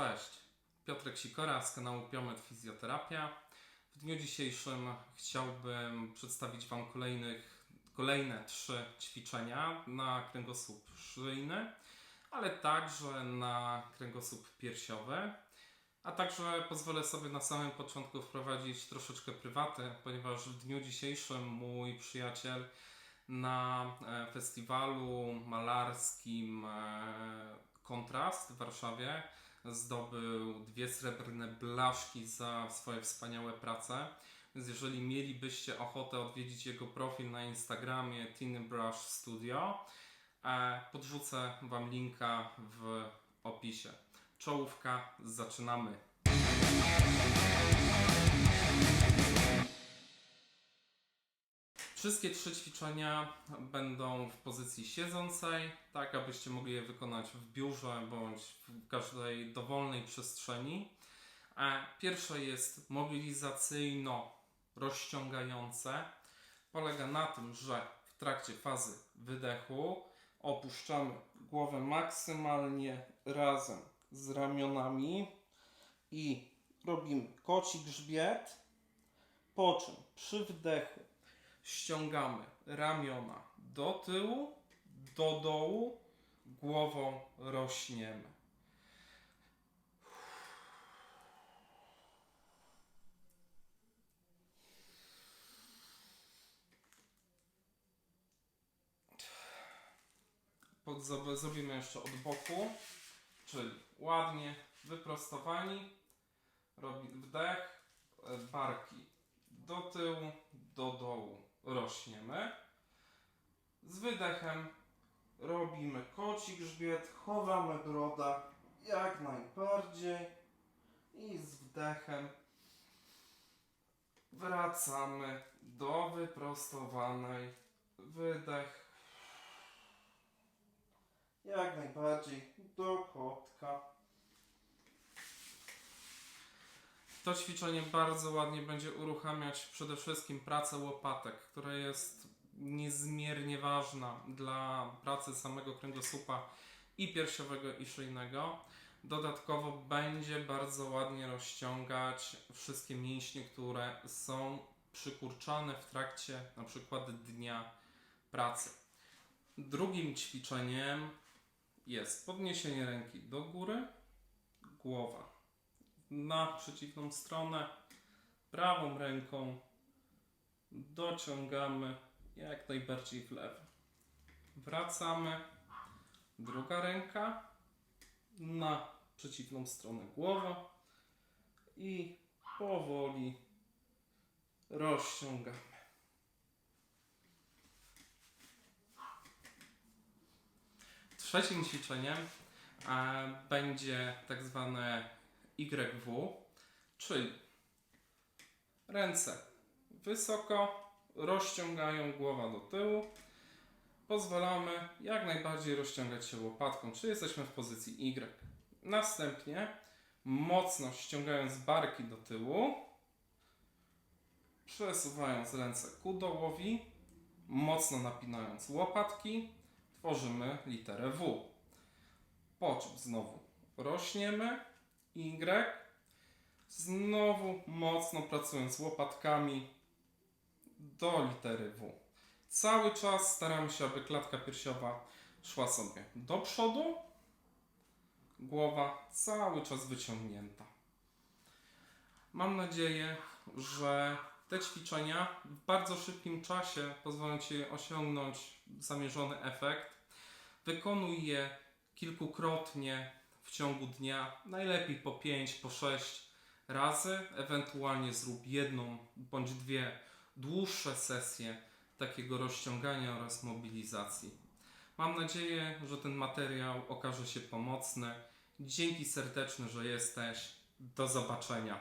Cześć, Piotrek Sikora z kanału Piomet Fizjoterapia. W dniu dzisiejszym chciałbym przedstawić Wam kolejnych, kolejne trzy ćwiczenia na kręgosłup szyjny, ale także na kręgosłup piersiowy. A także pozwolę sobie na samym początku wprowadzić troszeczkę prywaty, ponieważ w dniu dzisiejszym mój przyjaciel na e, festiwalu malarskim e, Kontrast w Warszawie zdobył dwie srebrne blaszki za swoje wspaniałe prace. Więc jeżeli mielibyście ochotę odwiedzić jego profil na Instagramie Tiny Brush Studio, e, podrzucę Wam linka w opisie. Czołówka, zaczynamy. Wszystkie trzy ćwiczenia będą w pozycji siedzącej, tak abyście mogli je wykonać w biurze bądź w każdej dowolnej przestrzeni. E, Pierwsze jest mobilizacyjno-rozciągające. Polega na tym, że w trakcie fazy wydechu opuszczamy głowę maksymalnie razem z ramionami i robimy koci grzbiet, po czym przy wdechu ściągamy ramiona do tyłu, do dołu, głową rośniemy. Pod, zrobimy jeszcze od boku, czyli ładnie wyprostowani, robi wdech, barki do tyłu, do dołu rośniemy. Z wydechem robimy koci grzbiet, chowamy broda jak najbardziej i z wdechem wracamy do wyprostowanej wydech jak najbardziej do To ćwiczenie bardzo ładnie będzie uruchamiać przede wszystkim pracę łopatek, która jest niezmiernie ważna dla pracy samego kręgosłupa i piersiowego i szyjnego. Dodatkowo będzie bardzo ładnie rozciągać wszystkie mięśnie, które są przykurczane w trakcie na przykład dnia pracy. Drugim ćwiczeniem jest podniesienie ręki do góry, głowa na przeciwną stronę, prawą ręką dociągamy jak najbardziej w lewo. Wracamy, druga ręka na przeciwną stronę głowa i powoli rozciągamy. Trzecim ćwiczeniem e, będzie tak zwane YW, czyli ręce wysoko, rozciągają głowa do tyłu. Pozwalamy jak najbardziej rozciągać się łopatką, czyli jesteśmy w pozycji Y. Następnie mocno ściągając barki do tyłu, przesuwając ręce ku dołowi, mocno napinając łopatki, tworzymy literę W. Po czym znowu rośniemy, Y. Znowu mocno pracując łopatkami do litery W. Cały czas staramy się, aby klatka piersiowa szła sobie do przodu, głowa cały czas wyciągnięta. Mam nadzieję, że te ćwiczenia w bardzo szybkim czasie pozwolą Ci osiągnąć zamierzony efekt. Wykonuj je kilkukrotnie w ciągu dnia, najlepiej po 5, po 6 razy, ewentualnie zrób jedną bądź dwie dłuższe sesje takiego rozciągania oraz mobilizacji. Mam nadzieję, że ten materiał okaże się pomocny. Dzięki serdeczne, że jesteś. Do zobaczenia.